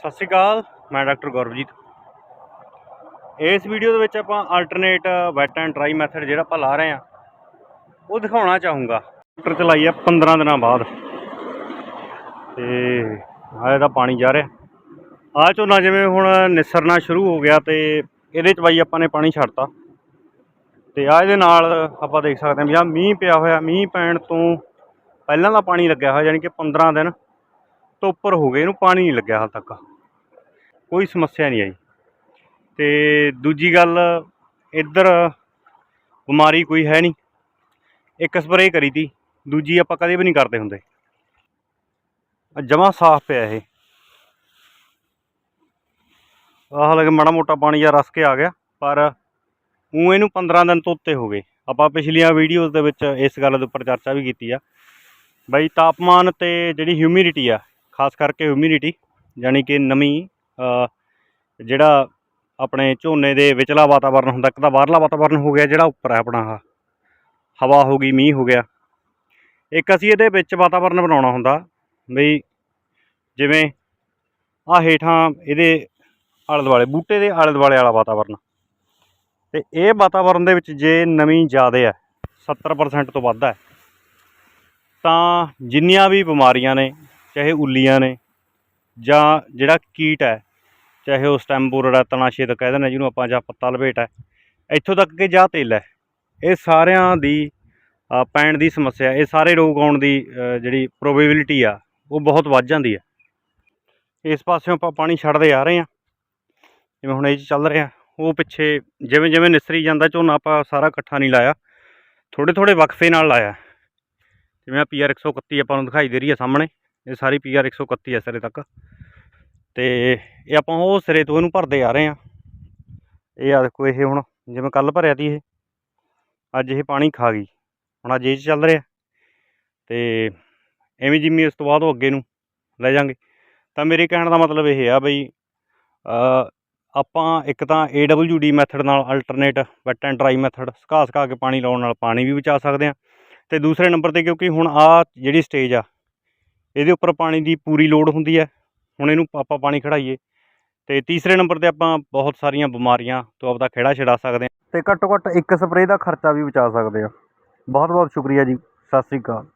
ਸਤਿ ਸ਼੍ਰੀ ਅਕਾਲ, ਮੈਂ ਡਾਕਟਰ ਗੌਰਵਜੀਤ। ਇਸ ਵੀਡੀਓ ਦੇ ਵਿੱਚ ਆਪਾਂ alternate wet and dry method ਜਿਹੜਾ ਆਪਾਂ ਲਾ ਰਹੇ ਆ ਉਹ ਦਿਖਾਉਣਾ ਚਾਹੂੰਗਾ। ਟਰੈਕਟਰ ਚਲਾਈ ਆ 15 ਦਿਨਾਂ ਬਾਅਦ। ਤੇ ਆਹ ਇਹਦਾ ਪਾਣੀ ਜਾ ਰਿਹਾ। ਆ ਝੋਨਾ ਜਿਵੇਂ ਹੁਣ ਨਿਸਰਨਾ ਸ਼ੁਰੂ ਹੋ ਗਿਆ ਤੇ ਇਹਦੇ ਚ ਬਾਈ ਆਪਾਂ ਨੇ ਪਾਣੀ ਛੱਡਤਾ। ਤੇ ਆ ਇਹਦੇ ਨਾਲ ਆਪਾਂ ਦੇਖ ਸਕਦੇ ਹਾਂ ਵੀ ਆ ਮੀਂਹ ਪਿਆ ਹੋਇਆ, ਮੀਂਹ ਪੈਣ ਤੋਂ ਪਹਿਲਾਂ ਦਾ ਪਾਣੀ ਲੱਗਿਆ ਹੋਇਆ, ਯਾਨੀ ਕਿ 15 ਦਿਨ ਤੋਂ ਉੱਪਰ ਹੋ ਗਏ, ਇਹਨੂੰ ਪਾਣੀ ਨਹੀਂ ਲੱਗਿਆ ਹਾਲ ਤੱਕ। ਕੋਈ ਸਮੱਸਿਆ ਨਹੀਂ ਆਈ। ਤੇ ਦੂਜੀ ਗੱਲ, ਇੱਧਰ ਬਿਮਾਰੀ ਕੋਈ ਹੈ ਨਹੀਂ। ਇੱਕ ਸਪਰੇਅ ਕਰੀ ਤੀ, ਦੂਜੀ ਆਪਾਂ ਕਦੇ ਵੀ ਨਹੀਂ ਕਰਦੇ ਹੁੰਦੇ। ਜਮਾ ਸਾਫ਼ ਪਿਆ ਇਹ। ਆਹ ਲਗੇ ਮਾੜਾ ਮੋਟਾ ਪਾਣੀ ਜਾਂ ਰਸ ਕੇ ਆ ਗਿਆ, ਪਰ ਉਹ ਇਹਨੂੰ 15 ਦਿਨ ਤੋਂ ਉੱਤੇ ਹੋ ਗਏ। ਆਪਾਂ ਪਿਛਲੀਆਂ ਵੀਡੀਓਜ਼ ਦੇ ਵਿੱਚ ਇਸ ਗੱਲ ਦੇ ਉੱਪਰ ਚਰਚਾ ਵੀ ਕੀਤੀ ਆ। ਬਈ ਤਾਪਮਾਨ ਤੇ ਜਿਹੜੀ ਹਿਊਮਿਡਿਟੀ ਆ, ਖਾਸ ਕਰਕੇ ਹਿਊਮਿਡਿਟੀ ਯਾਨੀ ਕਿ ਨਮੀ ਜਿਹੜਾ ਆਪਣੇ ਝੋਨੇ ਦੇ ਵਿਚਲਾ ਵਾਤਾਵਰਨ ਹੁੰਦਾ, ਇੱਕ ਤਾਂ ਬਾਹਰਲਾ ਵਾਤਾਵਰਨ ਹੋ ਗਿਆ ਜਿਹੜਾ ਉੱਪਰ ਹੈ ਆਪਣਾ ਹਵਾ ਹੋ ਗਈ, ਮੀਂਹ ਹੋ ਗਿਆ। ਇੱਕ ਅਸੀਂ ਇਹਦੇ ਵਿੱਚ ਵਾਤਾਵਰਨ ਬਣਾਉਣਾ ਹੁੰਦਾ, ਬਈ ਜਿਵੇਂ ਆ ਹੇਠਾਂ ਇਹਦੇ ਆਲੇ ਦੁਆਲੇ, ਬੂਟੇ ਦੇ ਆਲੇ ਦੁਆਲੇ ਵਾਲਾ ਵਾਤਾਵਰਨ। ਤੇ ਇਹ ਵਾਤਾਵਰਨ ਦੇ ਵਿੱਚ ਜੇ ਨਮੀ ਜ਼ਿਆਦਾ ਹੈ 70% ਤੋਂ ਵੱਧ ਹੈ, ਤਾਂ ਜਿੰਨੀਆਂ ਵੀ ਬਿਮਾਰੀਆਂ ਨੇ, ਚਾਹੇ ਉੱਲੀਆਂ ਨੇ ਜਾਂ ਜਿਹੜਾ ਕੀਟ ਹੈ ਚਾਹੇ ਉਸ ਟਾਈਮ ਬੋਰਡ ਹੈ ਤਣਾਸ਼ੇ ਕਹਿ ਦਿੰਦੇ ਜਿਹਨੂੰ ਆਪਾਂ ਜਾਂ ਪੱਤਾ ਲਪੇਟ ਹੈ। ਇੱਥੋਂ ਤੱਕ ਕਿ ਜਾਂ ਤੇਲ ਹੈ। ਇਹ ਸਾਰਿਆਂ ਦੀ ਪੈਣ ਦੀ ਸਮੱਸਿਆ ਇਹ ਸਾਰੇ ਰੋਗ ਆਉਣ ਦੀ ਜਿਹੜੀ ਪ੍ਰੋਬੇਬਿਲਿਟੀ ਆ, ਉਹ ਬਹੁਤ ਵੱਧ ਜਾਂਦੀ ਹੈ। ਇਸ ਪਾਸਿਓਂ ਆਪਾਂ ਪਾਣੀ ਛੱਡਦੇ ਆ ਰਹੇ ਹਾਂ। ਜਿਵੇਂ ਹੁਣ ਇਹ 'ਚ ਚੱਲ ਰਿਹਾ, ਉਹ ਪਿੱਛੇ ਜਿਵੇਂ ਜਿਵੇਂ ਨਿਸਰੀ ਜਾਂਦਾ ਝੋਨਾ ਆਪਾਂ ਸਾਰਾ ਇਕੱਠਾ ਨਹੀਂ ਲਾਇਆ। ਥੋੜੇ ਥੋੜੇ ਵਕਫੇ ਨਾਲ ਲਾਇਆ। ਜਿਵੇਂ ਆ ਪੀਆਰ 131 ਆਪਾਂ ਨੂੰ ਦਿਖਾਈ ਦੇ ਰਹੀ ਹੈ ਸਾਹਮਣੇ। ਇਹ ਸਾਰੀ ਪੀਆਰ 131 ਹੈ ਸਾਰੇ ਤੱਕ। ਤੇ ਇਹ ਆਪਾਂ ਉਹ ਸਿਰੇ ਤੋਂ ਇਹਨੂੰ ਭਰਦੇ ਆ ਰਹੇ ਆ ਇਹ ਆ ਦੇਖੋ ਇਹ ਹੁਣ ਜਿਵੇਂ ਕੱਲ ਭਰਿਆ ਤੀ ਇਹ। ਅੱਜ ਇਹ ਪਾਣੀ ਖਾ ਗਈ। ਹੁਣ ਅੱਜ ਇਹ 'ਚ ਚੱਲ ਰਿਹਾ। ਤੇ ਐਵੇਂ ਜਿਵੇਂ ਇਸ ਤੋਂ ਬਾਅਦ ਉਹ ਅੱਗੇ ਨੂੰ ਲੈ ਜਾਾਂਗੇ। ਤਾਂ ਮੇਰੇ ਕਹਿਣ ਦਾ ਮਤਲਬ ਇਹ ਆ ਬਈ ਆਪਾਂ ਇੱਕ ਤਾਂ AWD ਮੈਥਡ ਨਾਲ alternate wet and dry method ਸੁਕਾ ਸੁਕਾ ਕੇ ਪਾਣੀ ਲਾਉਣ ਨਾਲ ਪਾਣੀ ਵੀ ਬਚਾ ਸਕਦੇ ਆ ਤੇ ਦੂਸਰੇ ਨੰਬਰ ਤੇ ਕਿਉਂਕਿ ਹੁਣ ਆ ਜਿਹੜੀ ਸਟੇਜ ਆ, ਇਹਦੇ ਉੱਪਰ ਪਾਣੀ ਦੀ ਪੂਰੀ ਲੋੜ ਹੁੰਦੀ ਹੈ। ਹੁਣ ਇਹਨੂੰ ਆਪਾਂ ਪਾਣੀ ਖੜਾਈਏ। ਤੇ ਤੀਸਰੇ ਨੰਬਰ ਤੇ ਆਪਾਂ ਬਹੁਤ ਸਾਰੀਆਂ ਬਿਮਾਰੀਆਂ ਤੋਂ ਆਪਦਾ ਖੇੜਾ ਛਡਾ ਸਕਦੇ ਹਾਂ। ਤੇ ਘੱਟੋ ਘੱਟ ਇੱਕ ਸਪਰੇਅ ਦਾ ਖਰਚਾ ਵੀ ਬਚਾ ਸਕਦੇ ਆ ਬਹੁਤ ਬਹੁਤ ਸ਼ੁਕਰੀਆ ਜੀ। ਸਤਿ ਸ੍ਰੀ ਅਕਾਲ।